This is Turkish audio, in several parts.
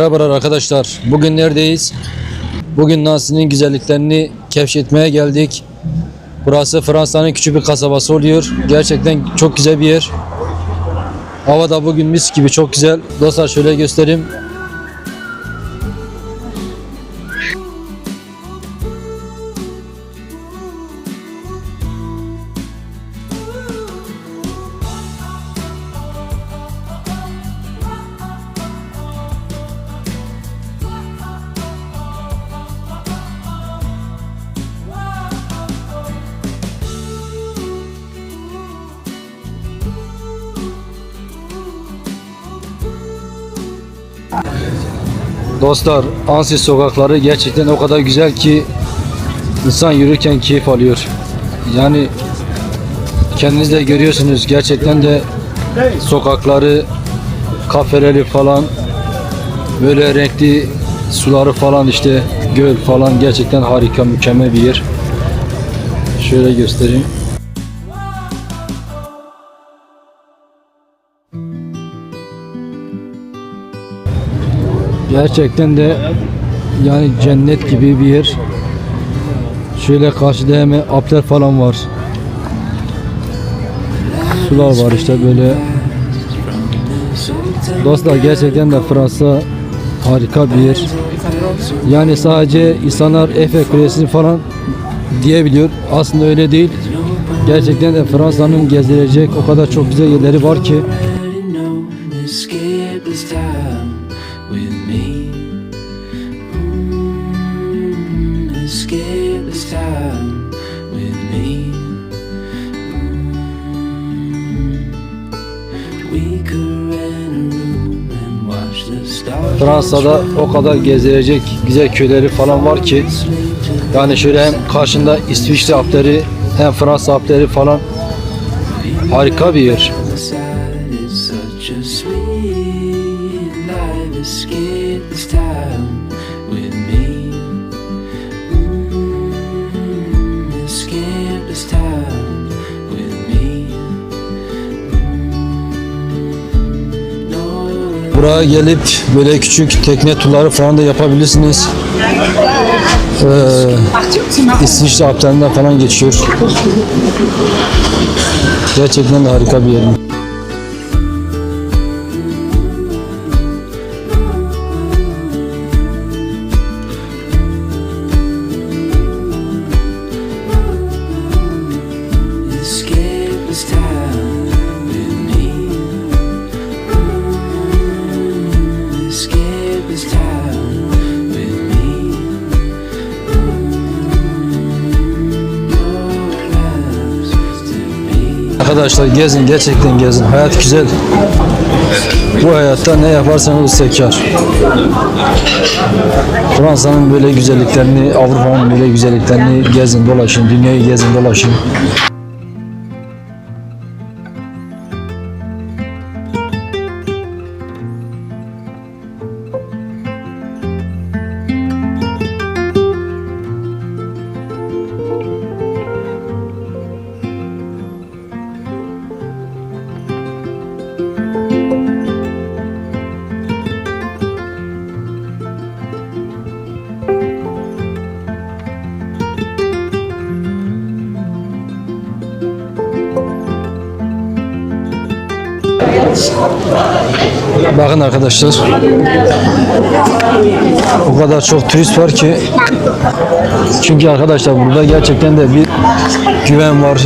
Merhabalar arkadaşlar. Bugün neredeyiz? Bugün Nancy'nin güzelliklerini keşfetmeye geldik. Burası Fransa'nın küçük bir kasabası oluyor. Gerçekten çok güzel bir yer. Hava da bugün mis gibi çok güzel. Dostlar şöyle göstereyim. Dostlar Ansi sokakları gerçekten o kadar güzel ki insan yürürken keyif alıyor. Yani kendiniz de görüyorsunuz gerçekten de sokakları, kafeleri falan böyle renkli suları falan işte göl falan gerçekten harika mükemmel bir yer. Şöyle göstereyim. Gerçekten de yani cennet gibi bir yer. Şöyle karşıda hemen apler falan var. Sular var işte böyle. Dostlar gerçekten de Fransa harika bir yer. Yani sadece insanlar Eiffel Kulesi'ni falan diyebiliyor. Aslında öyle değil. Gerçekten de Fransa'nın gezilecek o kadar çok güzel yerleri var ki. Fransa'da o kadar gezilecek güzel köyleri falan var ki yani şöyle hem karşında İsviçre Alpleri hem Fransa Alpleri falan harika bir yer. Buraya gelip böyle küçük tekne turları falan da yapabilirsiniz. Ee, İsviçre Alplerinden falan geçiyor. Gerçekten harika bir yer. Arkadaşlar gezin gerçekten gezin. Hayat güzel. Bu hayatta ne yaparsanız sekar. Fransa'nın böyle güzelliklerini, Avrupa'nın böyle güzelliklerini gezin dolaşın. Dünyayı gezin dolaşın. Bakın arkadaşlar. O kadar çok turist var ki. Çünkü arkadaşlar burada gerçekten de bir güven var.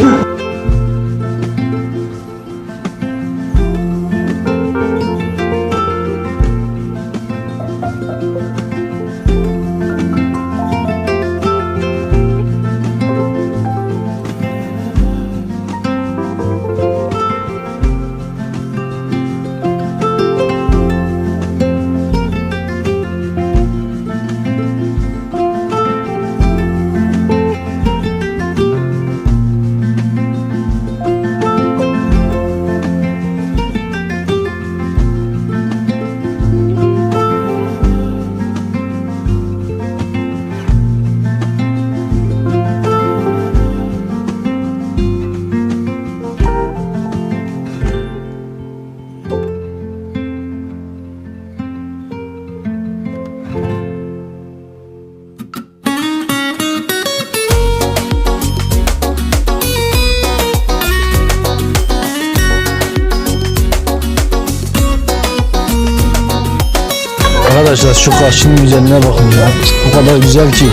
Arkadaşlar şu karşının güzelliğine bakın ya. O kadar güzel ki.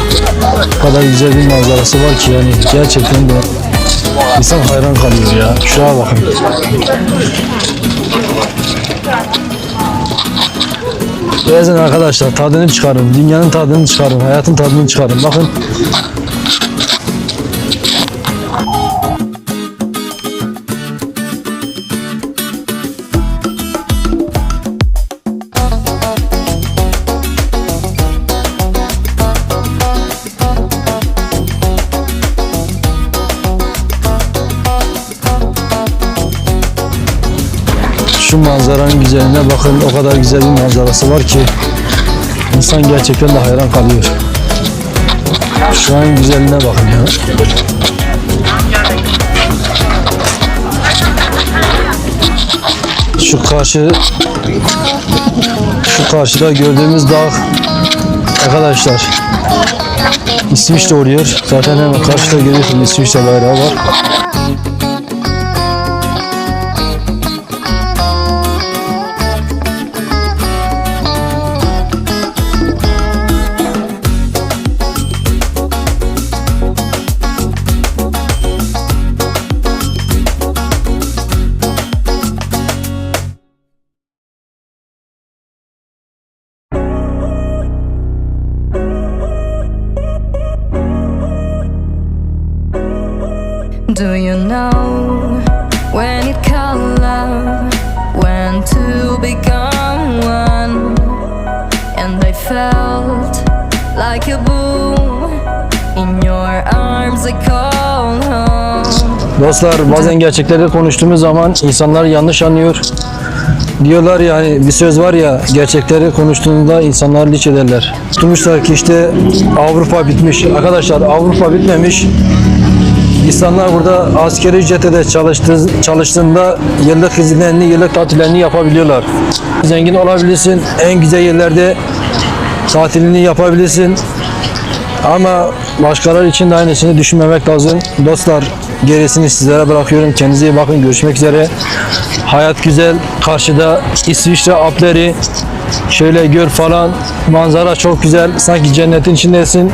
O kadar güzel bir manzarası var ki yani gerçekten de insan hayran kalıyor ya. Şuraya bakın. Gezin arkadaşlar tadını çıkarın. Dünyanın tadını çıkarın. Hayatın tadını çıkarın. Bakın şu manzaranın güzelliğine bakın. O kadar güzel bir manzarası var ki insan gerçekten de hayran kalıyor. Şu an güzelliğine bakın ya. Şu karşı şu karşıda gördüğümüz dağ arkadaşlar İsviçre oluyor. Zaten hemen karşıda görüyorsunuz İsviçre bayrağı var. Know when it called love, when to become one? And I felt like a boom in your arms. I called home. Dostlar bazen gerçekleri konuştuğumuz zaman insanlar yanlış anlıyor. Diyorlar yani bir söz var ya gerçekleri konuştuğunda insanlar linç ederler. Tutmuşlar ki işte Avrupa bitmiş. Arkadaşlar Avrupa bitmemiş. İnsanlar burada askeri ücrete de çalıştığı, çalıştığında yıllık izinlerini, yıllık tatillerini yapabiliyorlar. Zengin olabilirsin, en güzel yerlerde tatilini yapabilirsin. Ama başkaları için de aynısını düşünmemek lazım. Dostlar gerisini sizlere bırakıyorum. Kendinize iyi bakın. Görüşmek üzere. Hayat güzel. Karşıda İsviçre Alpleri. Şöyle gör falan. Manzara çok güzel. Sanki cennetin içindesin.